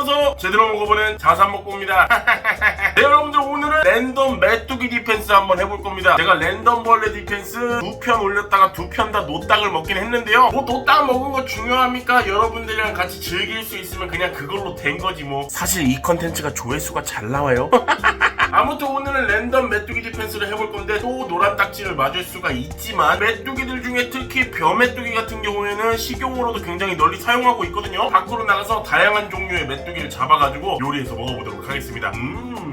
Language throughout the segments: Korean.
잡아서 제대로 먹어보는 자산 먹고입니다. 네, 여러분들 오늘은 랜덤 메뚜기 디펜스 한번 해볼 겁니다. 제가 랜덤 벌레 디펜스 두 편 올렸다가 두 편 다 노땅을 먹긴 했는데요. 뭐 노땅 먹은 거 중요합니까? 여러분들이랑 같이 즐길 수 있으면 그냥 그걸로 된 거지 뭐. 사실 이 컨텐츠가 조회수가 잘 나와요. 아무튼 오늘은 랜덤 메뚜기 디펜스를 해볼 건데 또 노란 딱지를 맞을 수가 있지만 메뚜기들 중에 특히 벼메뚜기 같은 경우에는 식용으로도 굉장히 널리 사용하고 있거든요. 밖으로 나가서 다양한 종류의 메뚜기 를 잡아가지고 요리해서 먹어보도록 하겠습니다. 음.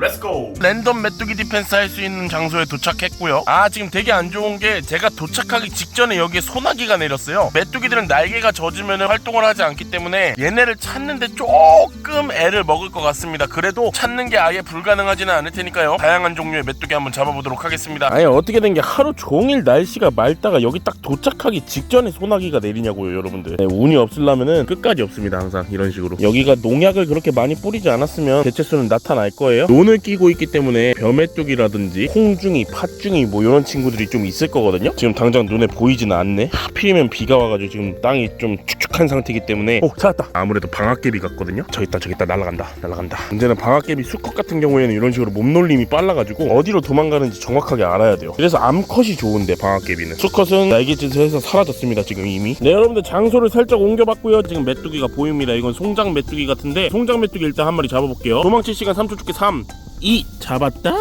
렛츠고 랜덤 메뚜기 디펜스 할 수 있는 장소에 도착했고요. 아 지금 되게 안 좋은 게 제가 도착하기 직전에 여기에 소나기가 내렸어요. 메뚜기들은 날개가 젖으면 활동을 하지 않기 때문에 얘네를 찾는데 조금 애를 먹을 것 같습니다. 그래도 찾는 게 아예 불가능하지는 않을 테니까요. 다양한 종류의 메뚜기 한번 잡아보도록 하겠습니다. 아니 어떻게 된 게 하루 종일 날씨가 맑다가 여기 딱 도착하기 직전에 소나기가 내리냐고요 여러분들. 네, 운이 없으려면은 끝까지 없습니다 항상. 이런 식으로. 여기가 농약을 그렇게 많이 뿌리지 않았으면 개체수는 나타날 거예요 눈을 끼고 있기 때문에 벼메뚜기라든지 콩중이, 팥중이 뭐 이런 친구들이 좀 있을 거거든요. 지금 당장 눈에 보이지는 않네. 하필이면 비가 와가지고 지금 땅이 좀 축축한 상태이기 때문에 오 찾았다. 아무래도 방앗개비 같거든요. 저기 있다 저기 있다. 날아간다 날아간다. 문제는 방앗개비 수컷 같은 경우에는 이런 식으로 몸놀림이 빨라가지고 어디로 도망가는지 정확하게 알아야 돼요. 그래서 암컷이 좋은데 방앗개비는. 수컷은 날개짓을 해서 사라졌습니다 지금 이미. 네 여러분들 장소를 살짝 옮겨봤고요. 지금 메뚜기가 보입니다. 이건 송장 메뚜기 같은데 송장 메뚜기 일단 한 마리 잡아볼게요. 도망칠 시간 3초 줄게 3 2 잡았다.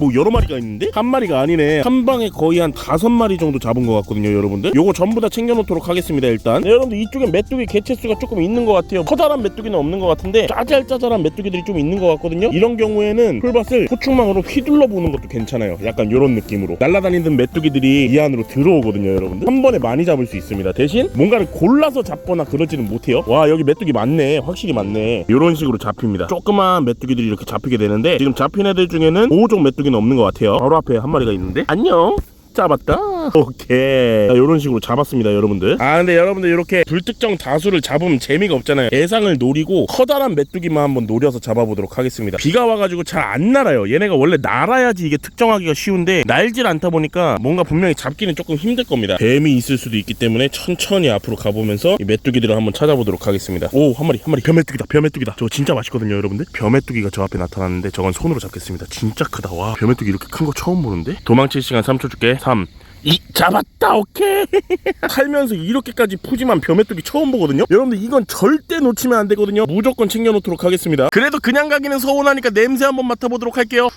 뭐 여러 마리가 있는데? 한 마리가 아니네. 한 방에 거의 한 다섯 마리 정도 잡은 것 같거든요 여러분들. 요거 전부 다 챙겨놓도록 하겠습니다 일단. 네, 여러분들 이쪽에 메뚜기 개체수가 조금 있는 것 같아요. 커다란 메뚜기는 없는 것 같은데 짜잘짜잘한 메뚜기들이 좀 있는 것 같거든요. 이런 경우에는 풀밭을 소충망으로 휘둘러 보는 것도 괜찮아요. 약간 요런 느낌으로. 날아다니는 메뚜기들이 이 안으로 들어오거든요 여러분들. 한 번에 많이 잡을 수 있습니다. 대신 뭔가를 골라서 잡거나 그러지는 못해요. 와 여기 메뚜기 많네. 확실히 많네. 요런 식으로 잡힙니다. 조그만 메뚜기들이 이렇게 잡히게 되는데 지금 잡힌 애들 중에는 보호종 메뚜기는 없는 것 같아요. 바로 앞에 한 마리가 있는데. 안녕. 잡았다 오케이. 자, 이런 식으로 잡았습니다 여러분들. 아 근데 여러분들 이렇게 불특정 다수를 잡으면 재미가 없잖아요. 대상을 노리고 커다란 메뚜기만 한번 노려서 잡아보도록 하겠습니다. 비가 와가지고 잘 안 날아요. 얘네가 원래 날아야지 이게 특정하기가 쉬운데 날질 않다 보니까 뭔가 분명히 잡기는 조금 힘들 겁니다. 뱀이 있을 수도 있기 때문에 천천히 앞으로 가보면서 이 메뚜기들을 한번 찾아보도록 하겠습니다. 오 한 마리 한 마리. 벼메뚜기다 벼메뚜기다. 저거 진짜 맛있거든요 여러분들. 벼메뚜기가 저 앞에 나타났는데 저건 손으로 잡겠습니다. 진짜 크다. 와 벼메뚜기 이렇게 큰 거 처음 보는데? 도망칠 시간 3초 줄게. 3 이 잡았다 오케이. 살면서 이렇게까지 푸짐한 벼메뚜기 처음 보거든요? 여러분들 이건 절대 놓치면 안 되거든요. 무조건 챙겨놓도록 하겠습니다. 그래도 그냥 가기는 서운하니까 냄새 한번 맡아보도록 할게요.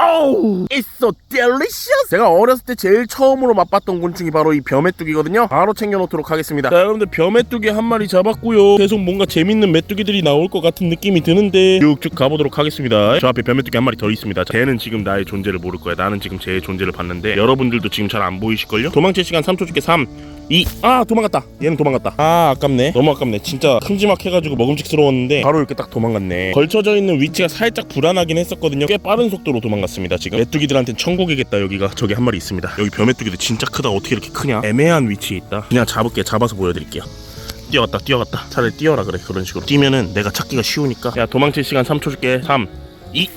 어우! It's so delicious! 제가 어렸을 때 제일 처음으로 맛봤던 곤충이 바로 이 벼메뚜기거든요. 바로 챙겨놓도록 하겠습니다. 자 여러분들 벼메뚜기 한 마리 잡았고요. 계속 뭔가 재밌는 메뚜기들이 나올 것 같은 느낌이 드는데 쭉쭉 가보도록 하겠습니다. 저 앞에 벼메뚜기 한 마리 더 있습니다. 걔는 지금 나의 존재를 모를 거야. 나는 지금 제 존재를 봤는데 여러분들도 지금 잘 안 보이실걸요? 도망칠 시간 3초 줄게 3 2, 아 도망갔다. 얘는 도망갔다. 아 아깝네. 너무 아깝네. 진짜 큼지막해가지고 먹음직스러웠는데 바로 이렇게 딱 도망갔네. 걸쳐져 있는 위치가 살짝 불안하긴 했었거든요. 꽤 빠른 속도로 도망갔습니다 지금. 메뚜기들한텐 천국이겠다 여기가. 저기 한 마리 있습니다. 여기 벼메뚜기들 진짜 크다. 어떻게 이렇게 크냐? 애매한 위치에 있다. 그냥 잡을게. 잡아서 보여드릴게요. 뛰어갔다 뛰어갔다. 차라리 뛰어라 그래 그런 식으로. 뛰면은 내가 찾기가 쉬우니까. 야 도망칠 시간 3초 줄게. 3 2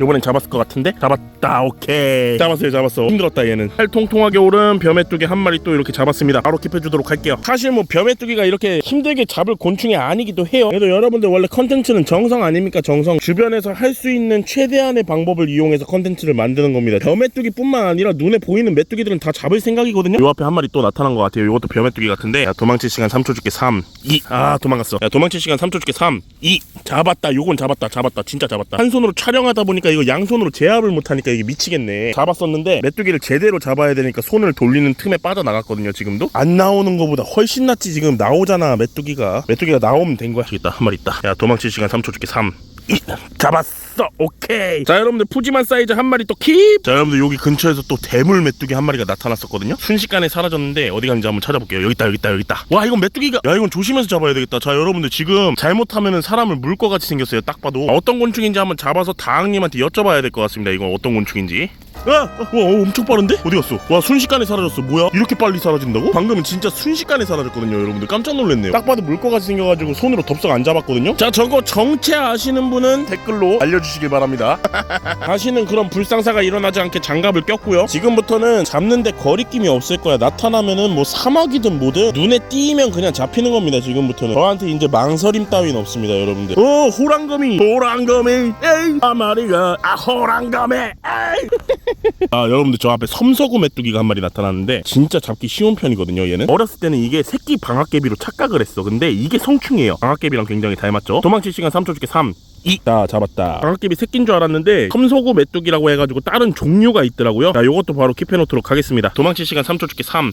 요번엔 잡았을 것 같은데? 잡았다 오케이. 잡았어요 잡았어. 힘들었다 얘는. 팔 통통하게 오른 벼메뚜기 한 마리 또 이렇게 잡았습니다. 바로 킵해주도록 할게요. 사실 뭐 벼메뚜기가 이렇게 힘들게 잡을 곤충이 아니기도 해요. 그래도 여러분들 원래 컨텐츠는 정성 아닙니까 정성? 주변에서 할 수 있는 최대한의 방법을 이용해서 컨텐츠를 만드는 겁니다. 벼메뚜기 뿐만 아니라 눈에 보이는 메뚜기들은 다 잡을 생각이거든요. 요 앞에 한 마리 또 나타난 것 같아요. 요것도 벼메뚜기 같은데. 야 도망칠 시간 3초 줄게 3 2 아 도망갔어. 야 도망칠 시간 3초 줄게 3 2 잡았다 요건 잡았다 잡았다. 진짜 잡았다. 한 손으로 촬영하다 보니까 이거 양손으로 제압을 못하니까 이게 미치겠네. 잡았었는데 메뚜기를 제대로 잡아야 되니까 손을 돌리는 틈에 빠져나갔거든요 지금도. 안 나오는 거보다 훨씬 낫지 지금 나오잖아 메뚜기가. 메뚜기가 나오면 된 거야. 있다. 한 마리 있다. 야 도망칠 시간 3초 줄게 3 2 잡았어 오케이. 자 여러분들 푸짐한 사이즈 한 마리 또 킵 자 여러분들 여기 근처에서 또 대물 메뚜기 한 마리가 나타났었거든요. 순식간에 사라졌는데 어디 갔는지 한번 찾아볼게요. 여기 있다 여기 있다 여기 있다. 와 이건 메뚜기가 야 이건 조심해서 잡아야 되겠다. 자 여러분들 지금 잘못하면은 사람을 물 것 같이 생겼어요. 딱 봐도. 어떤 곤충인지 한번 잡아서 다항님한테 여쭤봐야 될 것 같습니다. 이건 어떤 곤충인지 와, 와 어, 엄청 빠른데? 어디 갔어? 와 순식간에 사라졌어. 뭐야? 이렇게 빨리 사라진다고? 방금은 진짜 순식간에 사라졌거든요 여러분들. 깜짝 놀랐네요. 딱 봐도 물것 같이 생겨가지고 손으로 덥석 안 잡았거든요? 자 저거 정체 아시는 분은 댓글로 알려주시길 바랍니다. 다시는 그런 불상사가 일어나지 않게 장갑을 꼈고요. 지금부터는 잡는데 거리낌이 없을 거야. 나타나면은 뭐 사막이든 뭐든 눈에 띄면 그냥 잡히는 겁니다 지금부터는. 저한테 이제 망설임 따윈 없습니다 여러분들. 오 호랑거미. 호랑거미. 에이 아 마리가. 아 호랑거미. 에이 아 여러분들 저 앞에 섬서구 메뚜기가 한 마리 나타났는데 진짜 잡기 쉬운 편이거든요 얘는. 어렸을 때는 이게 새끼 방학개비로 착각을 했어. 근데 이게 성충이에요. 방학개비랑 굉장히 닮았죠? 도망칠 시간 3초 줄게 3 2. 자 잡았다. 방학개비 새끼인 줄 알았는데 섬서구 메뚜기라고 해가지고 다른 종류가 있더라고요. 자 요것도 바로 킵해놓도록 하겠습니다. 도망칠 시간 3초 줄게. 3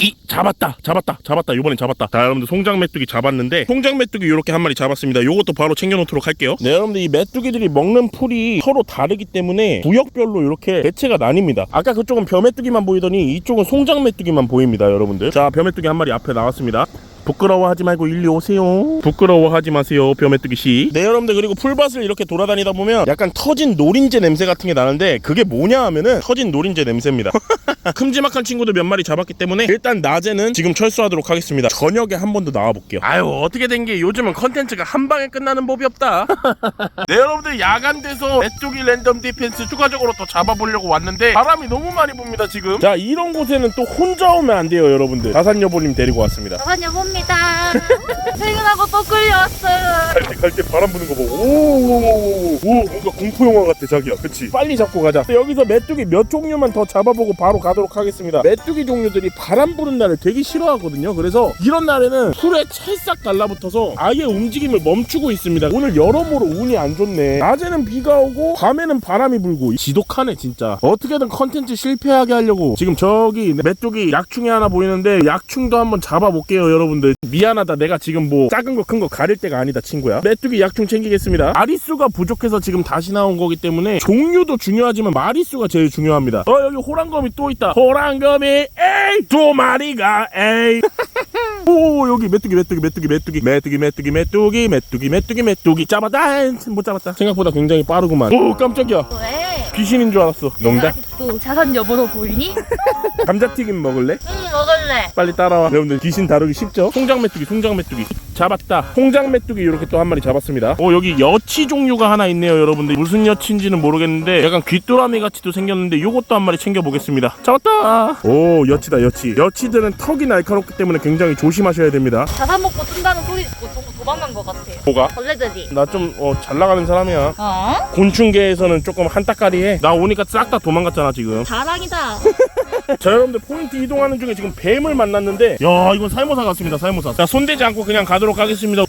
2 잡았다 잡았다 잡았다. 요번엔 잡았다. 자 여러분들 송장 메뚜기 잡았는데 송장 메뚜기 요렇게 한 마리 잡았습니다. 요것도 바로 챙겨놓도록 할게요. 네 여러분들 이 메뚜기들이 먹는 풀이 서로 다르기 때문에 구역별로 이렇게 개체가 나뉩니다. 아까 그쪽은 벼메뚜기만 보이더니 이쪽은 송장 메뚜기만 보입니다 여러분들. 자 벼메뚜기 한 마리 앞에 나왔습니다 부끄러워하지 말고 일리 오세요. 부끄러워하지 마세요, 벼메뚜기 씨. 네, 여러분들 그리고 풀밭을 이렇게 돌아다니다 보면 약간 터진 노린재 냄새 같은 게 나는데 그게 뭐냐 하면은 터진 노린재 냄새입니다. 큼지막한 친구들 몇 마리 잡았기 때문에 일단 낮에는 지금 철수하도록 하겠습니다. 저녁에 한 번 더 나와 볼게요. 아유 어떻게 된 게 요즘은 컨텐츠가 한 방에 끝나는 법이 없다. 네, 여러분들 야간 돼서 메뚜기 랜덤 디펜스 추가적으로 또 잡아보려고 왔는데 바람이 너무 많이 붑니다 지금. 자 이런 곳에는 또 혼자 오면 안 돼요, 여러분들. 다산 여보님 데리고 왔습니다. 저번 에 봅니다. 퇴근하고 또 끌려왔어요. 갈 때 바람 부는 거 보고 오오오오 뭔가 공포 영화 같아 자기야. 그치? 빨리 잡고 가자. 여기서 메뚜기 몇 종류만 더 잡아보고 바로 가도록 하겠습니다. 메뚜기 종류들이 바람 부는 날을 되게 싫어하거든요. 그래서 이런 날에는 풀에 찰싹 달라붙어서 아예 움직임을 멈추고 있습니다. 오늘 여러모로 운이 안 좋네. 낮에는 비가 오고 밤에는 바람이 불고. 지독하네 진짜. 어떻게든 컨텐츠 실패하게 하려고. 지금 저기 메뚜기 약충이 하나 보이는데 약충도 한번 잡아볼게요 여러분 들 미안하다. 내가 지금 뭐 작은 거 큰 거 가릴 때가 아니다 친구야. 메뚜기 약충 챙기겠습니다. 마리수가 부족해서 지금 다시 나온 거기 때문에 종류도 중요하지만 마리수가 제일 중요합니다. 어 여기 호랑거미 또 있다. 호랑거미 에이 두 마리가 에이. 오 여기 메뚜기 메뚜기 메뚜기 메뚜기. 메뚜기 메뚜기 메뚜기 메뚜기 메뚜기 메뚜기. 잡았다. 못 잡았다. 생각보다 굉장히 빠르구만. 오 깜짝이야. 왜? 귀신인 줄 알았어. 농담? 아직도 자산 여보로 보이니? 감자튀김 먹을래? 응 먹을래. 빨리 따라와. 여러분들 귀신 다루기 쉽죠? 송장 메뚜기 송장 메뚜기. 잡았다. 송장 메뚜기 이렇게 또 한 마리 잡았습니다. 오 여기 여치 종류가 하나 있네요 여러분들. 무슨 여치인지는 모르겠는데 약간 귀뚜라미 같이도 생겼는데 요것도 한 마리 챙겨 보겠습니다. 잡았다! 오 여치다 여치. 여치들은 턱이 날카롭기 때문에 굉장히 조심하셔야 됩니다. 자산 먹고 뜬다는 소리 듣고 도, 도망간 것 같아. 뭐가? 벌레들이. 나좀 어, 잘 나가는 사람이야 어? 곤충계에서는 조금 한따까리해 나 오니까 싹 다 도망갔잖아 지금 자랑이다. 자 여러분들 포인트 이동하는 중에 지금 뱀을 만났는데 야 이건 살모사 같습니다 살모사 자 손대지 않고 그냥 가도록 하겠습니다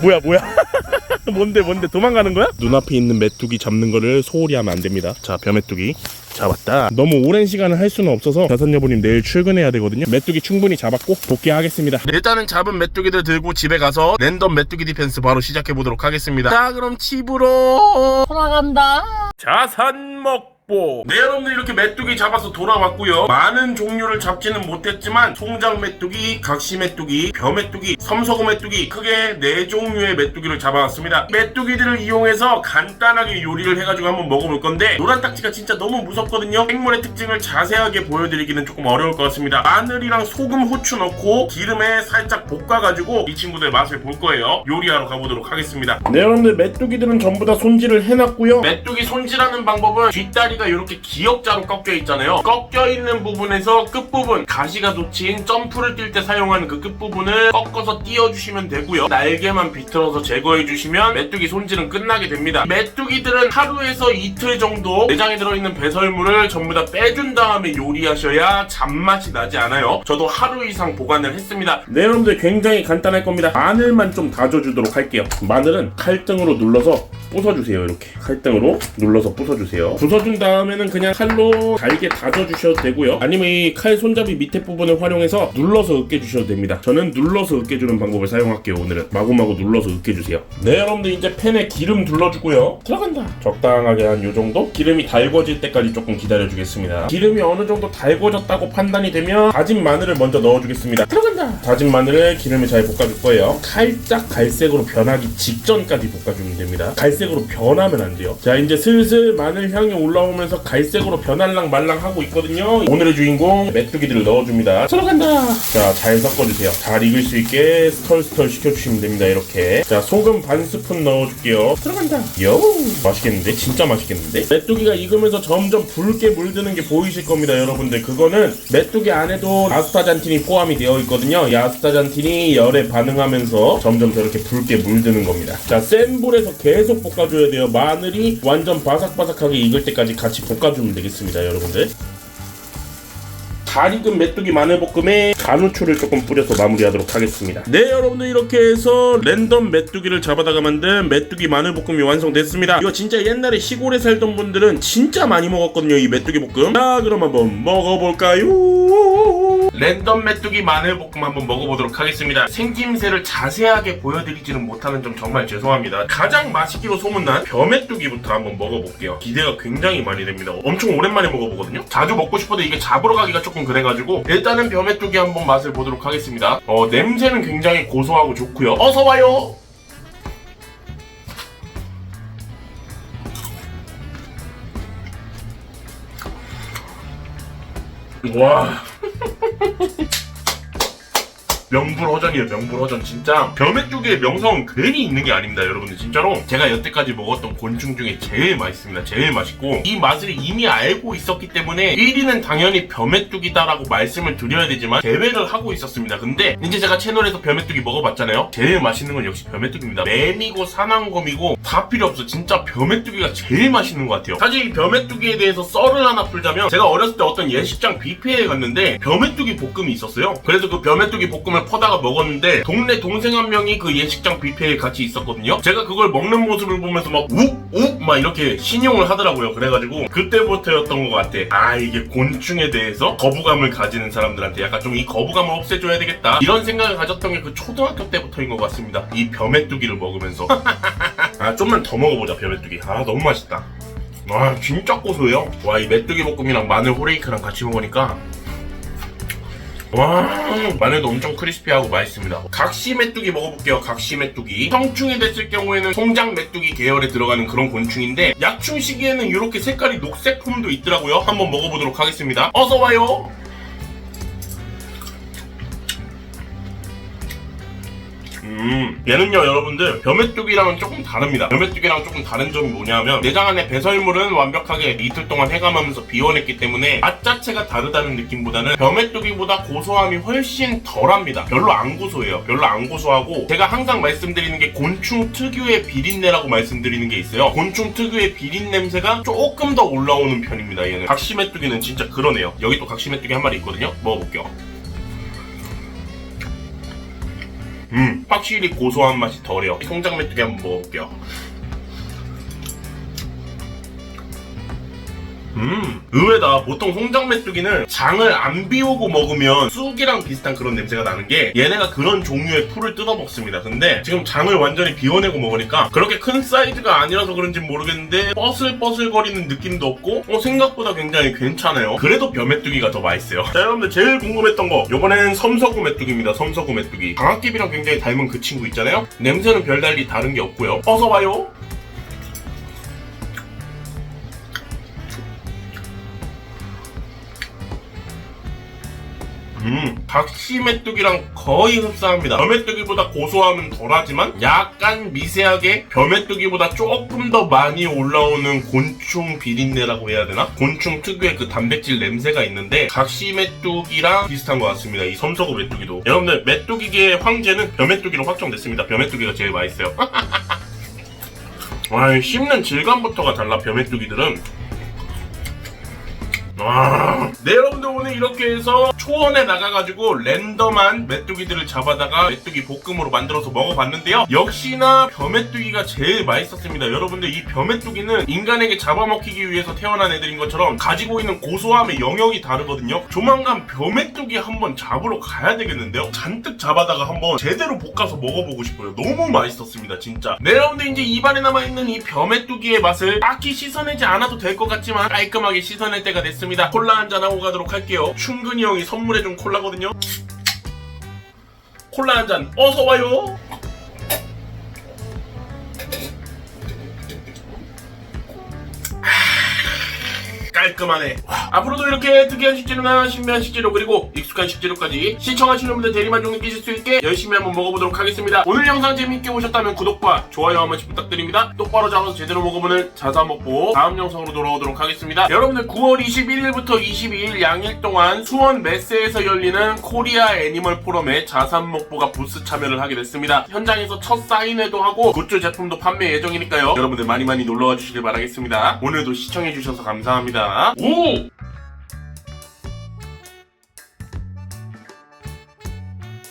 뭐야 뭐야? 뭔데 뭔데? 도망가는 거야? 눈앞에 있는 메뚜기 잡는 거를 소홀히 하면 안 됩니다. 자 벼메뚜기 잡았다. 너무 오랜 시간을 할 수는 없어서 다섯 여보님 내일 출근해야 되거든요. 메뚜기 충분히 잡았고 복귀하겠습니다. 일단은 잡은 메뚜기들 들고 집에 가서 랜덤 메뚜기 디펜스 바로 시작해 보도록 하겠습니다. 자 그럼 집으로. 돌아간다. 자산 먹 보네 여러분들 이렇게 메뚜기 잡아서 돌아왔고요. 많은 종류를 잡지는 못했지만 송장 메뚜기, 각시 메뚜기, 벼 메뚜기, 섬소금 메뚜기 크게 네 종류의 메뚜기를 잡아왔습니다. 메뚜기들을 이용해서 간단하게 요리를 해가지고 한번 먹어볼 건데 노란 딱지가 진짜 너무 무섭거든요. 생물의 특징을 자세하게 보여드리기는 조금 어려울 것 같습니다. 마늘이랑 소금, 후추 넣고 기름에 살짝 볶아가지고 이 친구들 맛을 볼 거예요. 요리하러 가보도록 하겠습니다. 네 여러분들 메뚜기들은 전부 다 손질을 해놨고요. 메뚜기 손질하는 방법은 뒷다리 가 이렇게 기역자로 꺾여 있잖아요. 꺾여 있는 부분에서 끝부분 가시가 돋친 점프를 뛸 때 사용하는 그 끝부분을 꺾어서 띄워주시면 되고요. 날개만 비틀어서 제거해 주시면 메뚜기 손질은 끝나게 됩니다. 메뚜기들은 하루에서 이틀 정도 내장에 들어있는 배설물을 전부 다 빼준 다음에 요리하셔야 잡맛이 나지 않아요. 저도 하루 이상 보관을 했습니다. 네 여러분들 굉장히 간단할 겁니다. 마늘만 좀 다져주도록 할게요. 마늘은 칼등으로 눌러서 부숴주세요 이렇게. 칼등으로 눌러서 부숴주세요. 부숴준 다음에는 그냥 칼로 잘게 다져주셔도 되고요. 아니면 이 칼 손잡이 밑에 부분을 활용해서 눌러서 으깨주셔도 됩니다. 저는 눌러서 으깨주는 방법을 사용할게요 오늘은. 마구마구 눌러서 으깨주세요. 네 여러분들 이제 팬에 기름 둘러주고요. 들어간다. 적당하게 한 요정도? 기름이 달궈질 때까지 조금 기다려주겠습니다. 기름이 어느 정도 달궈졌다고 판단이 되면 다진 마늘을 먼저 넣어주겠습니다. 들어간다. 다진 마늘을 기름에 잘 볶아줄 거예요. 살짝 갈색으로 변하기 직전까지 볶아주면 됩니다. 갈색 으로 변하면 안 돼요 자 이제 슬슬 마늘 향이 올라오면 올라오면서 갈색으로 변할랑 말랑 하고 있거든요. 오늘의 주인공 메뚜기들을 넣어줍니다. 들어간다. 자, 잘 섞어주세요. 잘 익을 수 있게 스털스털 시켜주시면 됩니다. 이렇게. 자, 소금 반 스푼 넣어줄게요. 들어간다. 요, 맛있겠는데? 진짜 맛있겠는데? 메뚜기가 익으면서 점점 붉게 물드는 게 보이실 겁니다, 여러분들. 그거는 메뚜기 안에도 아스타잔틴이 포함이 되어 있거든요. 이 아스타잔틴이 열에 반응하면서 점점 저렇게 붉게 물드는 겁니다. 자, 센 불에서 계속 볶아줘야 돼요. 마늘이 완전 바삭바삭하게 익을 때까지 같이 볶아주면 되겠습니다, 여러분들. 잘 익은 메뚜기 마늘볶음에 간후추를 조금 뿌려서 마무리하도록 하겠습니다. 네, 여러분들 이렇게 해서 랜덤 메뚜기를 잡아다가 만든 메뚜기 마늘볶음이 완성됐습니다. 이거 진짜 옛날에 시골에 살던 분들은 진짜 많이 먹었거든요, 이 메뚜기 볶음. 자, 그럼 한번 먹어볼까요? 랜덤 메뚜기 마늘볶음 한번 먹어보도록 하겠습니다. 생김새를 자세하게 보여드리지는 못하는 점 정말 죄송합니다. 가장 맛있기로 소문난 벼메뚜기부터 한번 먹어볼게요. 기대가 굉장히 많이 됩니다. 엄청 오랜만에 먹어보거든요. 자주 먹고 싶어도 이게 잡으러 가기가 조금 그래가지고 일단은 벼메뚜기 한번 맛을 보도록 하겠습니다. 어, 냄새는 굉장히 고소하고 좋고요. 어서 와요. 와. 명불허전이에요 명불허전. 진짜 벼메뚜기의 명성은 괜히 있는 게 아닙니다 여러분들. 진짜로 제가 여태까지 먹었던 곤충 중에 제일 맛있습니다 제일 맛있고. 이 맛을 이미 알고 있었기 때문에 1위는 당연히 벼메뚜기다라고 말씀을 드려야 되지만 제외를 하고 있었습니다. 근데 이제 제가 채널에서 벼메뚜기 먹어봤잖아요. 제일 맛있는 건 역시 벼메뚜기입니다. 뱀이고 사나운검이고 다 필요 없어. 진짜 벼메뚜기가 제일 맛있는 것 같아요. 사실 이 벼메뚜기에 대해서 썰을 하나 풀자면 제가 어렸을 때 어떤 예식장 뷔페에 갔는데 벼메뚜기 볶음이 있었어요. 그래서 그 벼메뚜기 볶음을 퍼다가 먹었는데 동네 동생 한 명이 그 예식장 뷔페에 같이 있었거든요. 제가 그걸 먹는 모습을 보면서 막 욱! 욱! 막 이렇게 신용을 하더라고요. 그래가지고 그때부터였던 것 같아. 아 이게 곤충에 대해서 거부감을 가지는 사람들한테 약간 좀 이 거부감을 없애줘야 되겠다. 이런 생각을 가졌던 게 그 초등학교 때부터인 것 같습니다. 이 벼메뚜기를 먹으면서. 아 좀만 더 먹어보자 벼메뚜기. 아 너무 맛있다. 와 진짜 고소해요. 와 이 메뚜기 볶음이랑 마늘 호레이크랑 같이 먹으니까 와 마늘도 엄청 크리스피하고 맛있습니다. 각시 메뚜기 먹어볼게요 각시 메뚜기. 성충이 됐을 경우에는 송장 메뚜기 계열에 들어가는 그런 곤충인데 약충 시기에는 이렇게 색깔이 녹색 폼도 있더라고요. 한번 먹어보도록 하겠습니다. 어서와요 음, 얘는요, 여러분들, 벼메뚜기랑은 조금 다릅니다. 벼메뚜기랑 조금 다른 점이 뭐냐면, 내장 안에 배설물은 완벽하게 이틀 동안 해감하면서 비워냈기 때문에, 맛 자체가 다르다는 느낌보다는, 벼메뚜기보다 고소함이 훨씬 덜합니다. 별로 안 고소해요. 별로 안 고소하고, 제가 항상 말씀드리는 게 곤충 특유의 비린내라고 말씀드리는 게 있어요. 곤충 특유의 비린 냄새가 조금 더 올라오는 편입니다, 얘는. 각시메뚜기는 진짜 그러네요. 여기 또 각시메뚜기 한 마리 있거든요? 먹어볼게요. 음, 확실히 고소한 맛이 덜해요. 송장 메뚜기 한번 먹어볼게요. 음, 의외다. 보통 송장 메뚜기는 장을 안 비우고 먹으면 쑥이랑 비슷한 그런 냄새가 나는 게 얘네가 그런 종류의 풀을 뜯어 먹습니다. 근데 지금 장을 완전히 비워내고 먹으니까 그렇게 큰 사이즈가 아니라서 그런지 모르겠는데 뻐슬뻐슬거리는 느낌도 없고 어, 생각보다 굉장히 괜찮아요. 그래도 벼메뚜기가 더 맛있어요. 자, 여러분들 제일 궁금했던 거 이번에는 섬서구 메뚜기입니다. 섬서구 메뚜기. 강학geb이랑 굉장히 닮은 그 친구 있잖아요. 냄새는 별달리 다른 게 없고요. 어서 와요. 음, 각시 메뚜기랑 거의 흡사합니다. 벼메뚜기보다 고소함은 덜하지만 약간 미세하게 벼메뚜기보다 조금 더 많이 올라오는 곤충 비린내라고 해야 되나? 곤충 특유의 그 단백질 냄새가 있는데 각시 메뚜기랑 비슷한 것 같습니다. 이 섬서구 메뚜기도. 여러분들 메뚜기계의 황제는 벼메뚜기로 확정됐습니다. 벼메뚜기가 제일 맛있어요. 와, 씹는 질감부터가 달라 벼메뚜기들은. 와. 네 여러분들 오늘 이렇게 해서 초원에 나가가지고 랜덤한 메뚜기들을 잡아다가 메뚜기 볶음으로 만들어서 먹어봤는데요. 역시나 벼메뚜기가 제일 맛있었습니다. 여러분들 이 벼메뚜기는 인간에게 잡아먹히기 위해서 태어난 애들인 것처럼 가지고 있는 고소함의 영역이 다르거든요. 조만간 벼메뚜기 한번 잡으러 가야 되겠는데요. 잔뜩 잡아다가 한번 제대로 볶아서 먹어보고 싶어요. 너무 맛있었습니다 진짜. 네 여러분들 이제 입안에 남아있는 이 벼메뚜기의 맛을 딱히 씻어내지 않아도 될 것 같지만 깔끔하게 씻어낼 때가 됐습니다. 콜라 한잔 하고 가도록 할게요. 충근이 형이 선 물해준 콜라거든요 콜라 한 잔 어서 와요. 깔끔하네. 와, 앞으로도 이렇게 특이한 식재료나 신비한 식재료 그리고 익숙한 식재료까지 시청하시는 분들 대리만족 느끼실 수 있게 열심히 한번 먹어보도록 하겠습니다. 오늘 영상 재미있게 보셨다면 구독과 좋아요 한 번씩 부탁드립니다. 똑바로 잡아서 제대로 먹어보는 자자 먹고 다음 영상으로 돌아오도록 하겠습니다. 여러분들 9월 21일부터 22일 양일 동안 수원 메세에서 열리는 코리아 애니멀 포럼에 자산 먹보가 부스 참여를 하게 됐습니다. 현장에서 첫 사인회도 하고 굿즈 제품도 판매 예정이니까요. 여러분들 많이 많이 놀러와 주시길 바라겠습니다. 오늘도 시청해주셔서 감사합 오!